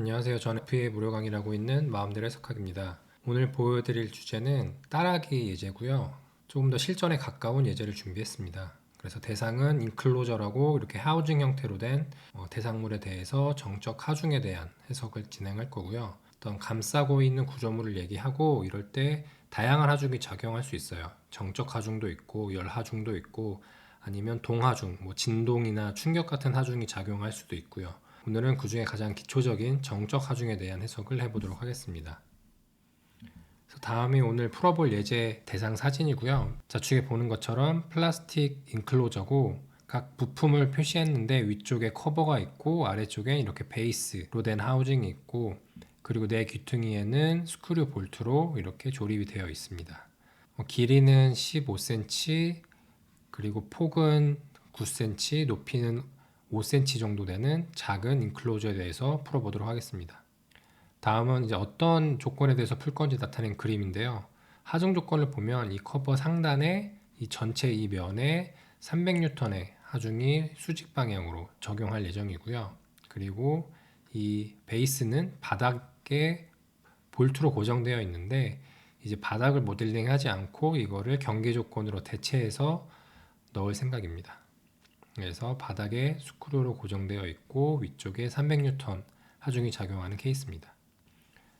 안녕하세요. 저는 FA 무료 강의를 하고 있는 마음대로 해석학입니다. 오늘 보여드릴 주제는 따라하기 예제고요. 조금 더 실전에 가까운 예제를 준비했습니다. 그래서 대상은 인클로저라고 이렇게 하우징 형태로 된 어, 대상물에 대해서 정적 하중에 대한 해석을 진행할 거고요. 어떤 감싸고 있는 구조물을 얘기하고 이럴 때 다양한 하중이 작용할 수 있어요. 정적 하중도 있고 열 하중도 있고 아니면 동하중, 뭐 진동이나 충격 같은 하중이 작용할 수도 있고요. 오늘은 그 중에 가장 기초적인 정적 하중에 대한 해석을 해보도록 하겠습니다. 다음이 오늘 풀어볼 예제 대상 사진이고요. 좌측에 보는 것처럼 플라스틱 인클로저고 각 부품을 표시했는데 위쪽에 커버가 있고 아래쪽에 이렇게 베이스로 된 하우징이 있고 그리고 내 귀퉁이에는 스크류 볼트로 이렇게 조립이 되어 있습니다. 어, 길이는 15cm 그리고 폭은 9cm 높이는 5cm 정도 되는 작은 인클로저에 대해서 풀어보도록 하겠습니다. 다음은 이제 어떤 조건에 대해서 풀 건지 나타낸 그림인데요. 하중 조건을 보면 이 커버 상단에 이 전체 이 면에 300N의 하중이 수직 방향으로 적용할 예정이고요. 그리고 이 베이스는 바닥에 볼트로 고정되어 있는데 이제 바닥을 모델링하지 않고 이거를 경계 조건으로 대체해서 넣을 생각입니다. 그래서 바닥에 스크류로 고정되어 있고 위쪽에 300N 하중이 작용하는 케이스입니다.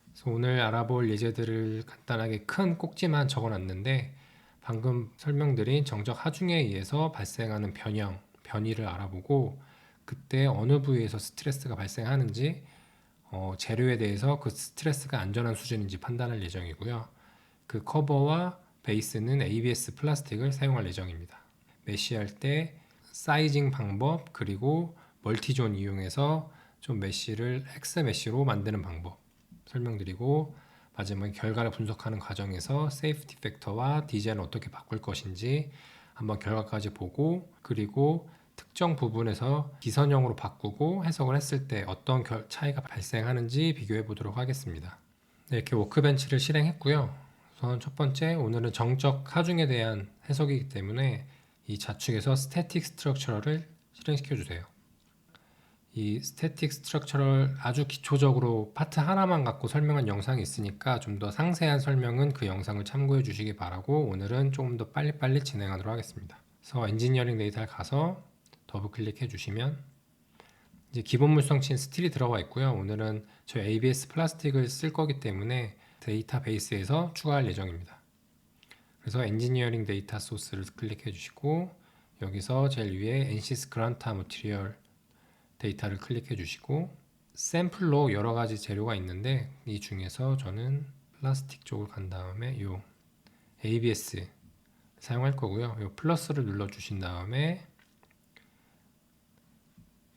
그래서 오늘 알아볼 예제들을 간단하게 큰 꼭지만 적어놨는데 방금 설명드린 정적 하중에 의해서 발생하는 변형, 변이를 알아보고 그때 어느 부위에서 스트레스가 발생하는지 어, 재료에 대해서 그 스트레스가 안전한 수준인지 판단할 예정이고요. 그 커버와 베이스는 ABS 플라스틱을 사용할 예정입니다. 메쉬할 때 사이징 방법 그리고 멀티존 이용해서 좀 메쉬를 엑스 메쉬로 만드는 방법 설명드리고 마지막에 결과를 분석하는 과정에서 세이프티 팩터와 디자인을 어떻게 바꿀 것인지 한번 결과까지 보고 그리고 특정 부분에서 기선형으로 바꾸고 해석을 했을 때 어떤 차이가 발생하는지 비교해 보도록 하겠습니다. 네, 이렇게 워크벤치를 실행했고요. 우선 첫 번째 오늘은 정적 하중에 대한 해석이기 때문에 이 좌측에서 스태틱 스트럭처를 실행시켜 주세요. 이 스태틱 스트럭처를 아주 기초적으로 파트 하나만 갖고 설명한 영상이 있으니까 좀 더 상세한 설명은 그 영상을 참고해 주시기 바라고 오늘은 조금 더 빨리빨리 진행하도록 하겠습니다. 그래서 엔지니어링 데이터를 가서 더블 클릭해 주시면 이제 기본 물성친 스틸이 들어가 있고요. 오늘은 저희 ABS 플라스틱을 쓸 거기 때문에 데이터베이스에서 추가할 예정입니다. 그래서 엔지니어링 데이터 소스를 클릭해 주시고 여기서 제일 위에 NCS 그란타 모티리얼 데이터를 클릭해 주시고 샘플로 여러 가지 재료가 있는데 이 중에서 저는 플라스틱 쪽을 간 다음에 요 ABS 사용할 거고요. 요 플러스를 눌러 주신 다음에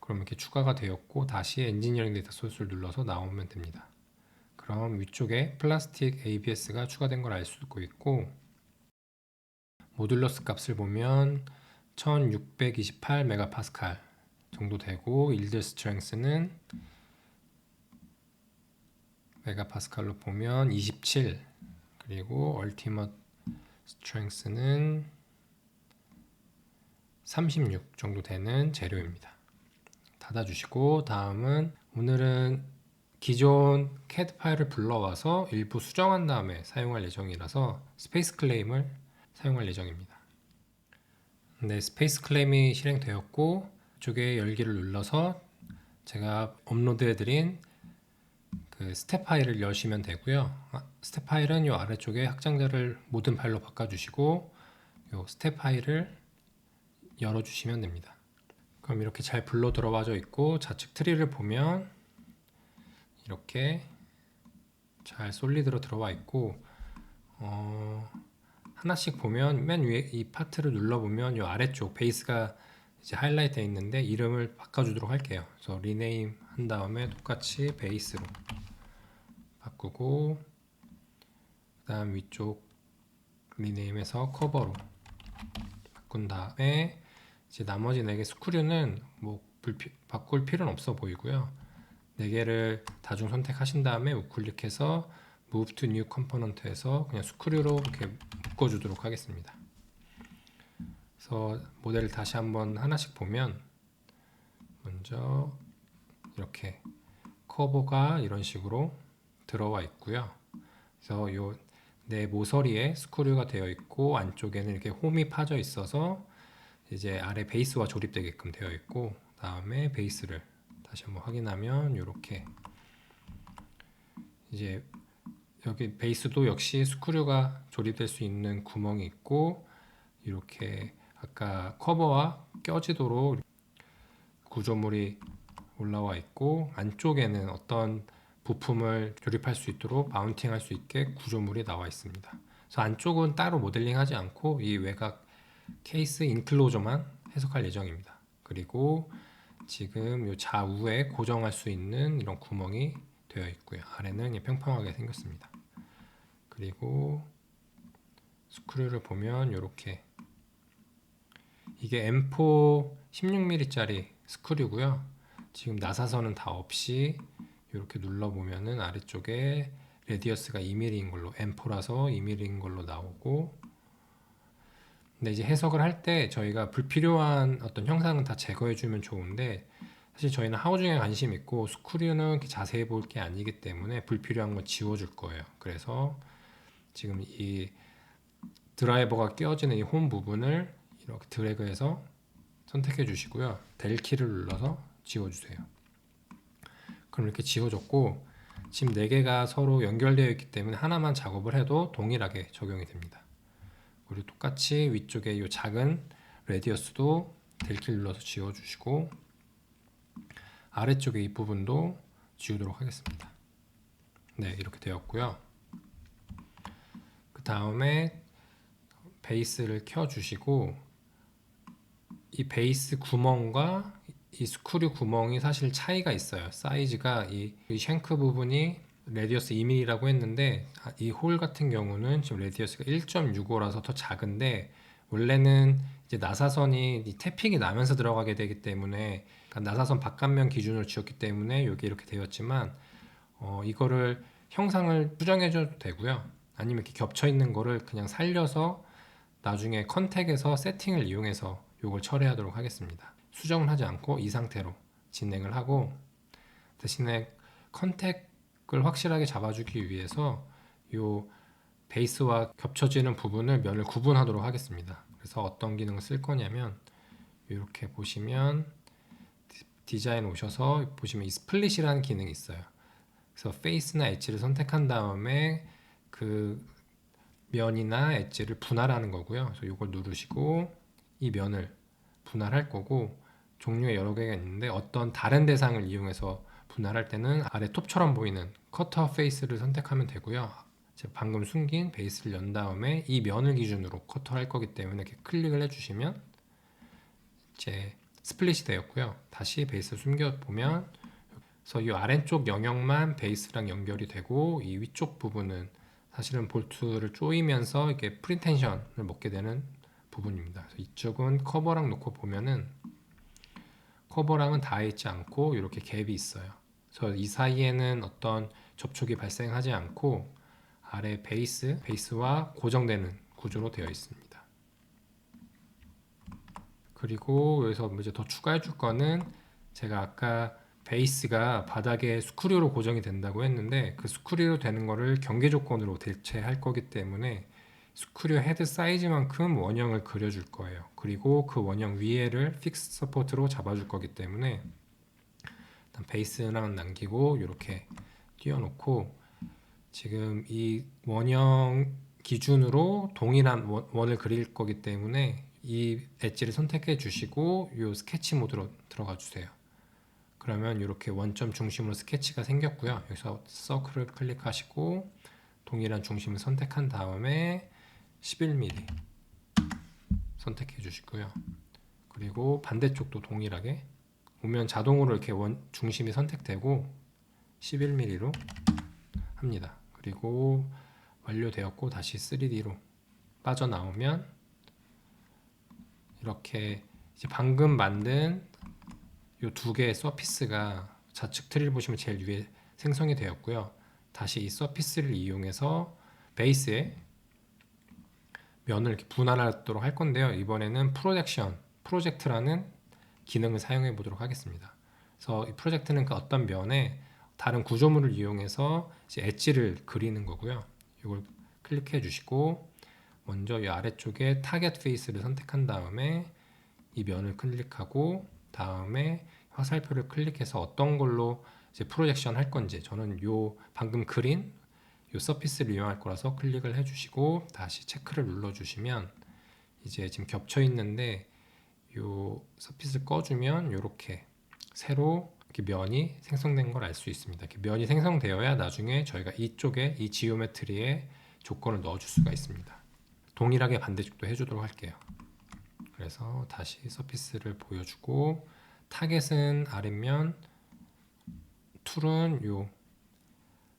그럼 이렇게 추가가 되었고 다시 엔지니어링 데이터 소스를 눌러서 나오면 됩니다. 그럼 위쪽에 플라스틱 ABS가 추가된 걸 알 수 있고 모듈러스 값을 보면 1628 메가파스칼 정도 되고 일드 스트렝스는 메가파스칼로 보면 27 그리고 얼티머 스트렝스는 36 정도 되는 재료입니다. 닫아주시고 다음은 오늘은 기존 CAD 파일을 불러와서 일부 수정한 다음에 사용할 예정이라서 스페이스 클레임을 사용할 예정입니다. 네, 스페이스 클레임이 실행되었고 이쪽에 열기를 눌러서 제가 업로드해드린 그 스텝 파일을 여시면 되고요. 아, 스텝 파일은 이 아래쪽에 확장자를 모든 파일로 바꿔주시고 이 스텝 파일을 열어주시면 됩니다. 그럼 이렇게 잘 불러 들어와져 있고 좌측 트리를 보면 이렇게 잘 솔리드로 들어와 있고 어, 하나씩 보면 맨 위에 이 파트를 눌러보면 이 아래쪽 베이스가 이제 하이라이트 돼 있는데 이름을 바꿔주도록 할게요. 그래서 리네임 한 다음에 똑같이 베이스로 바꾸고 그다음 위쪽 리네임에서 커버로 바꾼 다음에 이제 나머지 4개 스크류는 뭐 불피, 바꿀 필요는 없어 보이고요. 4개를 다중 선택하신 다음에 우클릭해서 Move to New Component에서 그냥 스크류로 이렇게 묶어 주도록 하겠습니다. 그래서 모델을 다시 한번 하나씩 보면 먼저 이렇게 커버가 이런 식으로 들어와 있고요. 그래서 요 내 모서리에 스크류가 되어 있고 안쪽에는 이렇게 홈이 파져 있어서 이제 아래 베이스와 조립되게끔 되어 있고 다음에 베이스를 다시 한번 확인하면 이렇게 이제 여기 베이스도 역시 스크류가 조립될 수 있는 구멍이 있고 이렇게 아까 커버와 껴지도록 구조물이 올라와 있고 안쪽에는 어떤 부품을 조립할 수 있도록 마운팅할 수 있게 구조물이 나와 있습니다. 그래서 안쪽은 따로 모델링하지 않고 이 외곽 케이스 인클로저만 해석할 예정입니다. 그리고 지금 이 좌우에 고정할 수 있는 이런 구멍이 되어 있고요. 아래는 평평하게 생겼습니다. 그리고 스크류를 보면 이렇게 이게 M4 16mm짜리 스크류고요. 지금 나사선은 다 없이 이렇게 눌러 보면은 아래쪽에 레디어스가 2mm인 걸로 M4라서 2mm인 걸로 나오고 근데 이제 해석을 할 때 저희가 불필요한 어떤 형상은 다 제거해 주면 좋은데 사실 저희는 하우징에 관심 있고 스크류는 자세히 볼 게 아니기 때문에 불필요한 건 지워 줄 거예요. 그래서 지금 이 드라이버가 끼워지는 이 홈 부분을 이렇게 드래그해서 선택해 주시고요. 델 키를 눌러서 지워 주세요. 그럼 이렇게 지워졌고 지금 네 개가 서로 연결되어 있기 때문에 하나만 작업을 해도 동일하게 적용이 됩니다. 그리고 똑같이 위쪽에 이 작은 레디어스도 델킬 눌러서 지워주시고 아래쪽에 이 부분도 지우도록 하겠습니다. 네 이렇게 되었고요. 그 다음에 베이스를 켜주시고 이 베이스 구멍과 이 스크류 구멍이 사실 차이가 있어요. 사이즈가 이, 이 쉔크 부분이 레디어스 2mm라고 했는데 아, 이홀 같은 경우는 지금 레디어스가 1.65라서 더 작은데 원래는 이제 나사선이 이 태핑이 나면서 들어가게 되기 때문에 그러니까 나사선 바깥면 기준으로 지었기 때문에 여기 이렇게 되었지만 어, 이거를 형상을 수정해줘도 되고요. 아니면 이렇게 겹쳐 있는 거를 그냥 살려서 나중에 컨택에서 세팅을 이용해서 이걸 처리하도록 하겠습니다. 수정을 하지 않고 이 상태로 진행을 하고 대신에 컨택을 확실하게 잡아주기 위해서 이 베이스와 겹쳐지는 부분을 면을 구분하도록 하겠습니다. 그래서 어떤 기능을 쓸 거냐면 이렇게 보시면 디자인 오셔서 보시면 이 스플릿이라는 기능이 있어요. 그래서 페이스나 엣지를 선택한 다음에 그 면이나 엣지를 분할하는 거고요. 그래서 이걸 누르시고 이 면을 분할할 거고 종류의 여러 개가 있는데 어떤 다른 대상을 이용해서 분할할 때는 아래 톱처럼 보이는 커터 페이스를 선택하면 되고요. 방금 숨긴 베이스를 연 다음에 이 면을 기준으로 커터할 거기 때문에 이렇게 클릭을 해주시면 이제 스플릿이 되었고요. 다시 베이스를 숨겨 보면 그래서 이 아래쪽 영역만 베이스랑 연결이 되고 이 위쪽 부분은 사실은 볼트를 조이면서 이렇게 프리텐션을 먹게 되는 부분입니다. 이쪽은 커버랑 놓고 보면은 커버랑은 닿아 있지 않고 이렇게 갭이 있어요. 그래서 이 사이에는 어떤 접촉이 발생하지 않고 아래 베이스, 베이스와 고정되는 구조로 되어 있습니다. 그리고 여기서 이제 더 추가해 줄 거는 제가 아까 베이스가 바닥에 스크류로 고정이 된다고 했는데 그 스크류로 되는 거를 경계 조건으로 대체할 거기 때문에 스크류 헤드 사이즈만큼 원형을 그려줄 거예요. 그리고 그 원형 위에를 픽스 서포트로 잡아줄 거기 때문에 베이스랑 남기고 이렇게 띄워놓고 지금 이 원형 기준으로 동일한 원, 을 그릴 거기 때문에 이 엣지를 선택해 주시고 이 스케치 모드로 들어가 주세요. 그러면 이렇게 원점 중심으로 스케치가 생겼고요. 여기서 서클을 클릭하시고 동일한 중심을 선택한 다음에 11mm 선택해 주시고요. 그리고 반대쪽도 동일하게 오면 자동으로 이렇게 원 중심이 선택되고 11mm로 합니다. 그리고 완료되었고 다시 3D로 빠져나오면 이렇게 이제 방금 만든 이 두 개의 서피스가 좌측 트리를 보시면 제일 위에 생성이 되었고요. 다시 이 서피스를 이용해서 베이스에 면을 이렇게 분할하도록 할 건데요. 이번에는 프로젝션, 프로젝트라는 기능을 사용해 보도록 하겠습니다. 그래서 이 프로젝트는 그 어떤 면에 다른 구조물을 이용해서 엣지를 그리는 거고요. 이걸 클릭해 주시고 먼저 이 아래쪽에 타겟 페이스를 선택한 다음에 이 면을 클릭하고 다음에 화살표를 클릭해서 어떤 걸로 이제 프로젝션 할 건지 저는 요 방금 그린 요 서피스를 이용할 거라서 클릭을 해주시고 다시 체크를 눌러주시면 이제 지금 겹쳐 있는데 요 서피스를 꺼주면 이렇게 새로 면이 생성된 걸 알 수 있습니다. 이렇게 면이 생성되어야 나중에 저희가 이쪽에 이 지오메트리에 조건을 넣어줄 수가 있습니다. 동일하게 반대쪽도 해주도록 할게요. 그래서 다시 서피스를 보여주고 타겟은 아랫면 툴은 요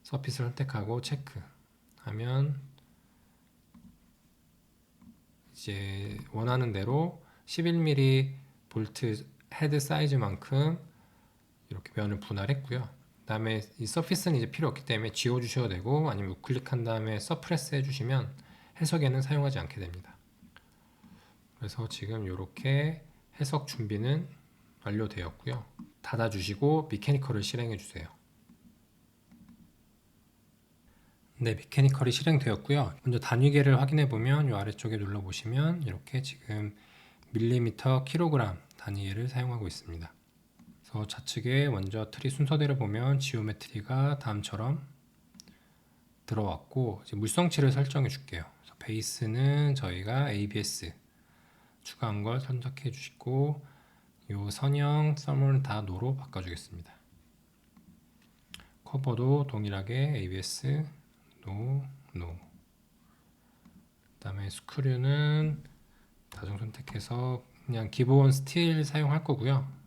서피스를 선택하고 체크하면 이제 원하는 대로 11mm 볼트 헤드 사이즈만큼 이렇게 면을 분할했고요. 그다음에 이 서피스는 이제 필요 없기 때문에 지워 주셔도 되고 아니면 우클릭한 다음에 서프레스 해주시면 해석에는 사용하지 않게 됩니다. 그래서 지금 이렇게 해석 준비는 완료되었고요. 닫아주시고 미케니컬을 실행해 주세요. 네, 미케니컬이 실행되었고요. 먼저 단위계를 확인해 보면 이 아래쪽에 눌러 보시면 이렇게 지금 밀리미터, 킬로그램 단위계를 사용하고 있습니다. 그래서 좌측에 먼저 트리 순서대로 보면 지오메트리가 다음처럼 들어왔고 물성치를 설정해 줄게요. 그래서 베이스는 저희가 ABS 추가한 걸 선택해 주시고 요 선형 썸을 다 노로 바꿔주겠습니다. 커버도 동일하게 ABS 노, 노. 그다음에 스크류는 다중 선택해서 그냥 기본 스틸 사용할 거고요.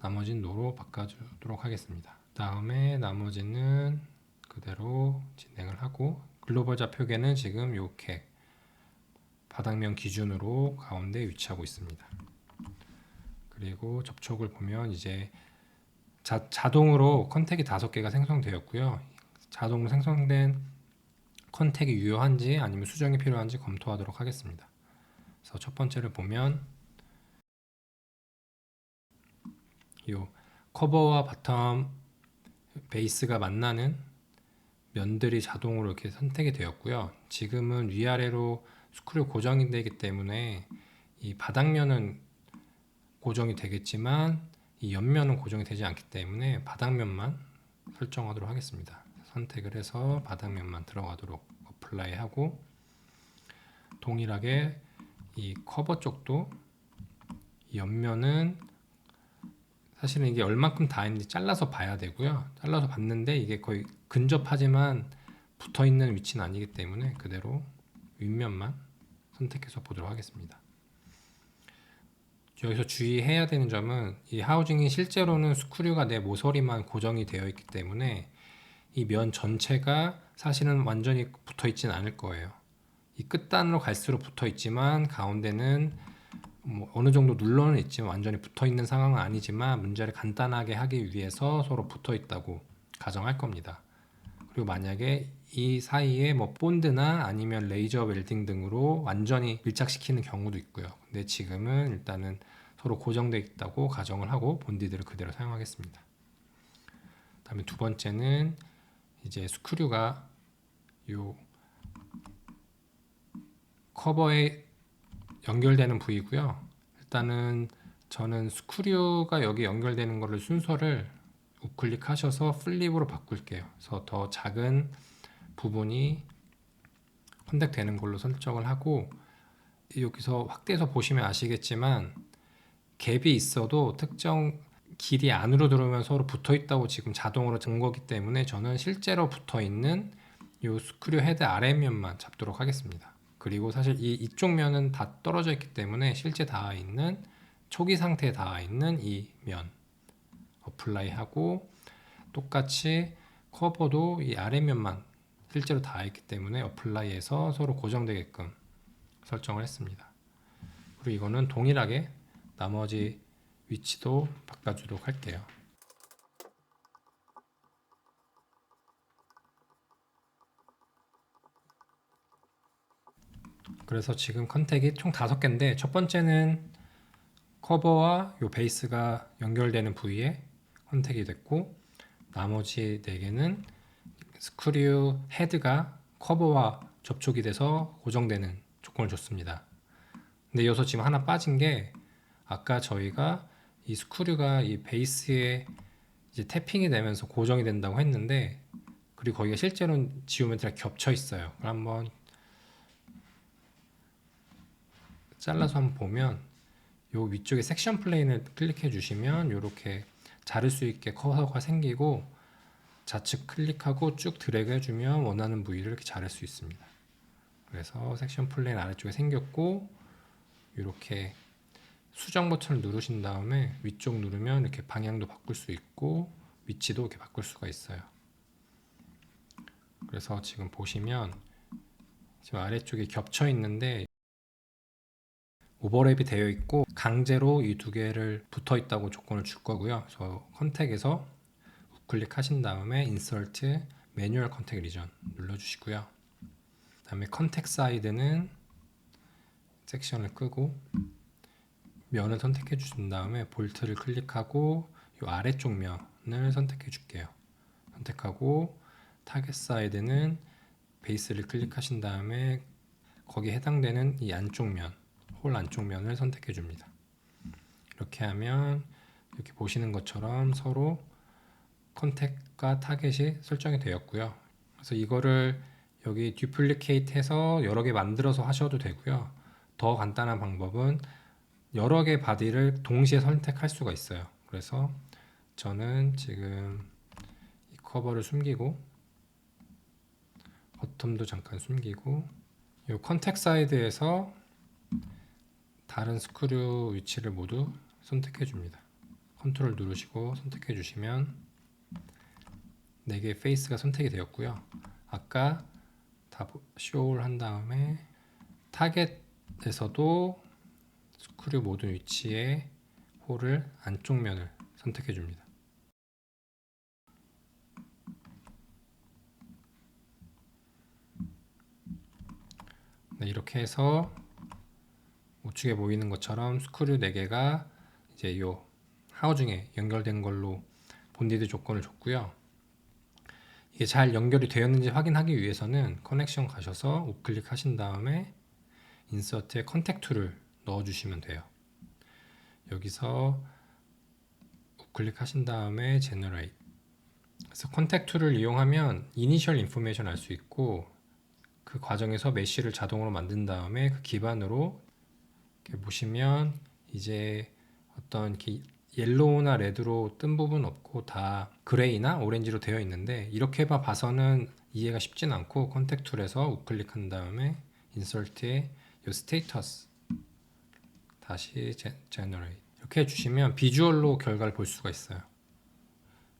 나머지는 노로 바꿔주도록 하겠습니다. 다음에 나머지는 그대로 진행을 하고 글로벌 좌표계는 지금 요렇게 바닥면 기준으로 가운데 위치하고 있습니다. 그리고 접촉을 보면 이제 자, 자동으로 컨택이 다섯 개가 생성되었고요. 자동으로 생성된 컨택이 유효한지 아니면 수정이 필요한지 검토하도록 하겠습니다. 그래서 첫 번째를 보면 요 커버와 바텀 베이스가 만나는 면들이 자동으로 이렇게 선택이 되었고요. 지금은 위아래로 스크류 고정이 되기 때문에 이 바닥면은 고정이 되겠지만 이 옆면은 고정이 되지 않기 때문에 바닥면만 설정하도록 하겠습니다. 선택을 해서 바닥면만 들어가도록 어플라이 하고 동일하게 이 커버 쪽도 이 옆면은 사실은 이게 얼만큼 다 있는지 잘라서 봐야 되고요. 잘라서 봤는데 이게 거의 근접하지만 붙어 있는 위치는 아니기 때문에 그대로 윗면만 선택해서 보도록 하겠습니다. 여기서 주의해야 되는 점은 이 하우징이 실제로는 스크류가 내 모서리만 고정이 되어 있기 때문에 이 면 전체가 사실은 완전히 붙어 있지는 않을 거예요. 이 끝단으로 갈수록 붙어 있지만 가운데는 뭐 어느 정도 눌러는 있지만 완전히 붙어 있는 상황은 아니지만 문제를 간단하게 하기 위해서 서로 붙어 있다고 가정할 겁니다. 그리고 만약에 이 사이에 뭐 본드나 아니면 레이저 웰딩 등으로 완전히 밀착시키는 경우도 있고요. 근데 지금은 일단은 서로 고정되어 있다고 가정을 하고 본디드를 그대로 사용하겠습니다. 다음에 두 번째는 이제 스크류가 요 커버에 연결되는 부위고요. 일단은 저는 스크류가 여기 연결되는 거를 순서를 우클릭 하셔서 플립으로 바꿀게요. 그래서 더 작은 부분이 컨택되는 걸로 설정을 하고 여기서 확대해서 보시면 아시겠지만 갭이 있어도 특정 길이 안으로 들어오면 서로 붙어 있다고 지금 자동으로 든 거기 때문에 저는 실제로 붙어 있는 이 스크류 헤드 아래면만 잡도록 하겠습니다. 그리고 사실 이 이쪽 면은 다 떨어져 있기 때문에 실제 닿아 있는 초기 상태에 닿아 있는 이 면 어플라이 하고 똑같이 커버도 이 아래면만 실제로 닿아 있기 때문에 어플라이해서 서로 고정되게끔 설정을 했습니다. 그리고 이거는 동일하게 나머지 위치도 바꿔주도록 할게요. 그래서 지금 컨택이 총 다섯 개인데 첫 번째는 커버와 요 베이스가 연결되는 부위에 컨택이 됐고 나머지 4개는 스크류 헤드가 커버와 접촉이 돼서 고정되는 조건을 줬습니다. 근데 여기서 지금 하나 빠진 게 아까 저희가 이 스크류가 이 베이스에 이제 태핑이 되면서 고정이 된다고 했는데 그리고 거기가 실제로는 지오메트리가 겹쳐 있어요. 그럼 한번 잘라서 한번 보면 요 위쪽에 섹션 플레인을 클릭해 주시면 이렇게 자를 수 있게 커서가 생기고 좌측 클릭하고 쭉 드래그 해주면 원하는 부위를 이렇게 자를 수 있습니다. 그래서 섹션 플레인 아래쪽에 생겼고 이렇게 수정 버튼을 누르신 다음에 위쪽 누르면 이렇게 방향도 바꿀 수 있고 위치도 이렇게 바꿀 수가 있어요. 그래서 지금 보시면 지금 아래쪽에 겹쳐 있는데 오버랩이 되어 있고 강제로 이 두 개를 붙어 있다고 조건을 줄 거고요. 그래서 컨택에서 우클릭 하신 다음에 인서트 매뉴얼 컨택 리전 눌러 주시고요. 그다음에 컨택 사이드는 섹션을 끄고 면을 선택해 주신 다음에 볼트를 클릭하고 이 아래쪽 면을 선택해 줄게요. 선택하고 타겟 사이드는 베이스를 클릭하신 다음에 거기에 해당되는 이 안쪽 면, 홀 안쪽 면을 선택해 줍니다. 이렇게 하면 이렇게 보시는 것처럼 서로 컨택과 타겟이 설정이 되었고요. 그래서 이거를 여기 듀플리케이트 해서 여러 개 만들어서 하셔도 되고요. 더 간단한 방법은 여러 개 바디를 동시에 선택할 수가 있어요. 그래서 저는 지금 이 커버를 숨기고 버텀도 잠깐 숨기고 이 컨택 사이드에서 다른 스크류 위치를 모두 선택해 줍니다. 컨트롤 누르시고 선택해 주시면 4개의 페이스가 선택이 되었고요. 아까 다 쇼를 한 다음에 타겟에서도 스크류 모든 위치에 홀을 안쪽 면을 선택해 줍니다. 네, 이렇게 해서 우측에 보이는 것처럼 스크류 4개가 이제 요 하우징에 연결된 걸로 본디드 조건을 줬고요. 이게 잘 연결이 되었는지 확인하기 위해서는 커넥션 가셔서 우클릭 하신 다음에 인서트에 컨택 툴을 넣어 주시면 돼요. 여기서 우클릭 하신 다음에 제너레이트 그래서 컨택 툴을 이용하면 이니셜 인포메이션 알 수 있고 그 과정에서 메쉬를 자동으로 만든 다음에 그 기반으로 보시면 이제 어떤 이렇게 옐로우나 레드로 뜬 부분 없고 다 그레이나 오렌지로 되어 있는데 이렇게 봐 봐서는 이해가 쉽진 않고 컨택 툴에서 우클릭한 다음에 인설트에 요 스테이터스 다시 제너레이트 이렇게 해주시면 비주얼로 결과를 볼 수가 있어요.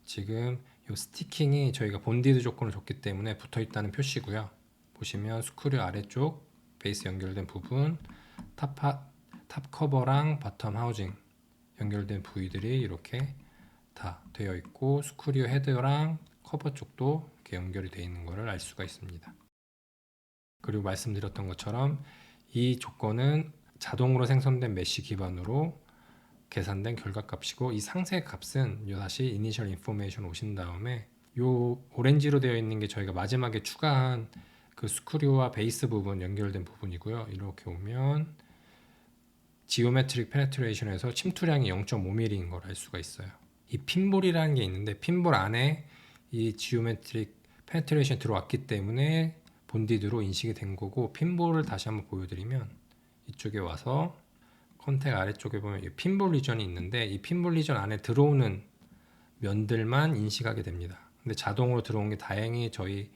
지금 요 스티킹이 저희가 본디드 조건을 줬기 때문에 붙어 있다는 표시고요. 보시면 스크류 아래쪽 베이스 연결된 부분 탑, 탑 커버랑 바텀 하우징 연결된 부위들이 이렇게 다 되어 있고 스크류 헤드랑 커버 쪽도 이렇게 연결이 되어 있는 것을 알 수가 있습니다. 그리고 말씀드렸던 것처럼 이 조건은 자동으로 생성된 메쉬 기반으로 계산된 결과값이고 이 상세 값은 다시 이니셜 인포메이션 오신 다음에 요 오렌지로 되어 있는 게 저희가 마지막에 추가한 그 스크류와 베이스 부분 연결된 부분이고요. 이렇게 오면 지오메트릭 페네트레이션에서 침투량이 0.5mm인 걸 알 수가 있어요. 이 핀볼이라는 게 있는데 핀볼 안에 이 지오메트릭 페네트레이션 들어왔기 때문에 본디드로 인식이 된 거고 핀볼을 다시 한번 보여드리면 이쪽에 와서 컨택 아래쪽에 보면 이 핀볼 리전이 있는데 이 핀볼 리전 안에 들어오는 면들만 인식하게 됩니다. 근데 자동으로 들어온 게 다행히 저희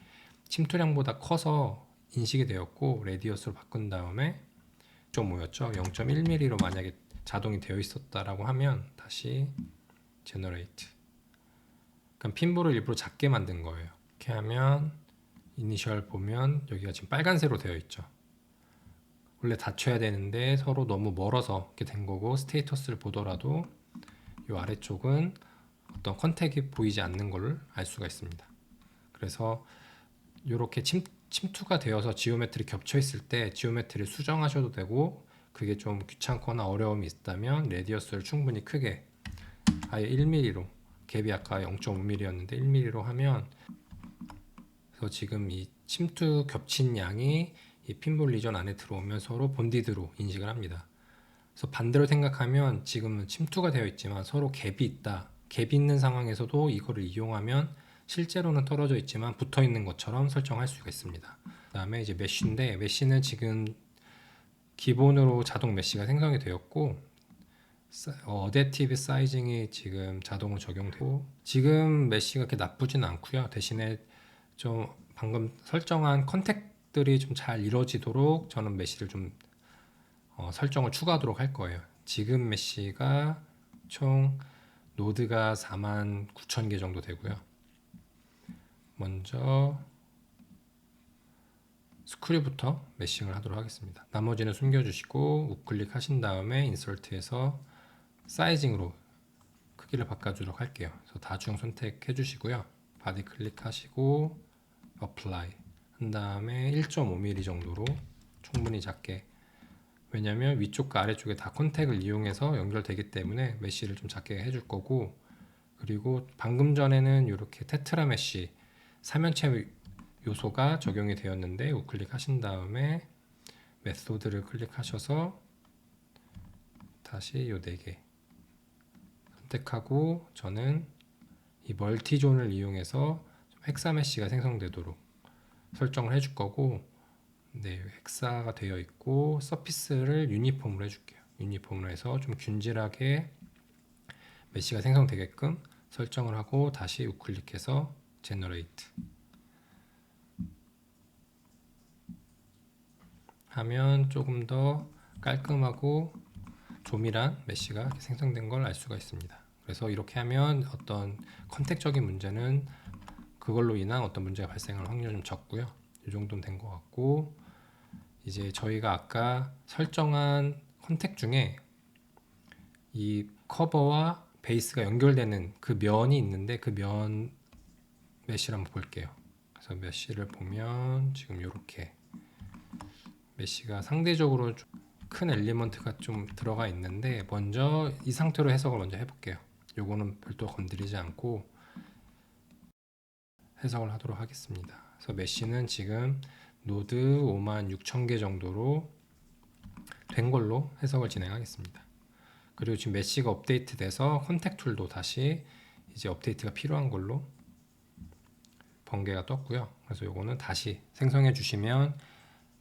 침투량보다 커서 인식이 되었고 레디어스로 바꾼 다음에 0.5였죠. 0.1mm로 만약에 자동이 되어 있었다라고 하면 다시 제너레이트. 그럼 핀볼을 일부러 작게 만든 거예요. 이렇게 하면 이니셜 보면 여기가 지금 빨간색으로 되어 있죠. 원래 닫혀야 되는데 서로 너무 멀어서 이렇게 된 거고 스테이터스를 보더라도 이 아래쪽은 어떤 컨택이 보이지 않는 걸 알 수가 있습니다. 그래서 이렇게 침, 침투가 되어서 지오메트리 겹쳐 있을 때 지오메트리 수정하셔도 되고 그게 좀 귀찮거나 어려움이 있다면 레디어스를 충분히 크게 아예 1mm로 갭이 아까 0.5mm였는데 1mm로 하면 그래서 지금 이 침투 겹친 양이 이 핀볼 리전 안에 들어오면 서로 본디드로 인식을 합니다. 그래서 반대로 생각하면 지금은 침투가 되어 있지만 서로 갭이 있다. 갭이 있는 상황에서도 이거를 이용하면 실제로는 떨어져 있지만 붙어 있는 것처럼 설정할 수가 있습니다. 그다음에 이제 메쉬인데 메쉬는 지금 기본으로 자동 메쉬가 생성이 되었고 어댑티브 사이징이 지금 자동으로 적용되고 지금 메쉬가 그렇게 나쁘진 않고요. 대신에 좀 방금 설정한 컨택들이 좀 잘 이루어지도록 저는 메쉬를 좀 어, 설정을 추가하도록 할 거예요. 지금 메쉬가 총 노드가 4만 9천 개 정도 되고요. 먼저 스크류부터 메싱을 하도록 하겠습니다. 나머지는 숨겨주시고 우클릭 하신 다음에 인설트에서 사이징으로 크기를 바꿔주도록 할게요. 그래서 다중 선택해 주시고요. 바디 클릭하시고 어플라이 한 다음에 1.5mm 정도로 충분히 작게 왜냐면 위쪽과 아래쪽에 다 컨택을 이용해서 연결되기 때문에 메쉬를 좀 작게 해줄 거고 그리고 방금 전에는 이렇게 테트라 메쉬 삼연체 요소가 적용이 되었는데 우클릭 하신 다음에 메소드를 클릭하셔서 다시 요 네 개 선택하고 저는 이 멀티존을 이용해서 헥사 메쉬가 생성되도록 설정을 해줄 거고 네, 헥사가 되어 있고 서피스를 유니폼으로 해줄게요. 유니폼으로 해서 좀 균질하게 메쉬가 생성되게끔 설정을 하고 다시 우클릭해서 제너레이트 하면 조금 더 깔끔하고 조밀한 이렇게 생성된 걸 알 수가 있습니다. 그래서 이렇게 하면 어떤 컨택적인 문제는 그걸로 인한 어떤 문제가 발생할 확률이 좀 적고요. 이 정도는 된 것 같고 이제 저희가 아까 설정한 컨택 중에 이 커버와 베이스가 연결되는 그 면이 있는데 그 면 메쉬를 한번 볼게요. 그래서 메쉬를 보면 지금 이렇게 메쉬가 상대적으로 좀큰 엘리먼트가 좀 들어가 있는데 먼저 이 상태로 해석을 먼저 해볼게요. 요거는 별도 건드리지 않고 해석을 하도록 하겠습니다. 그래서 메쉬는 지금 노드 5만 6천 개 정도로 된 걸로 해석을 진행하겠습니다. 그리고 지금 메쉬가 업데이트돼서 컨택 툴도 다시 이제 업데이트가 필요한 걸로 번개가 떴고요. 그래서 요거는 다시 생성해 주시면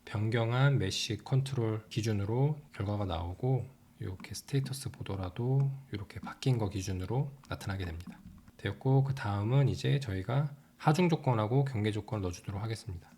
변경한 메쉬 컨트롤 기준으로 결과가 나오고 이렇게 스테이터스 보더라도 이렇게 바뀐 거 기준으로 나타나게 됩니다. 되었고 그 다음은 이제 저희가 하중 조건하고 경계 조건을 넣어주도록 하겠습니다.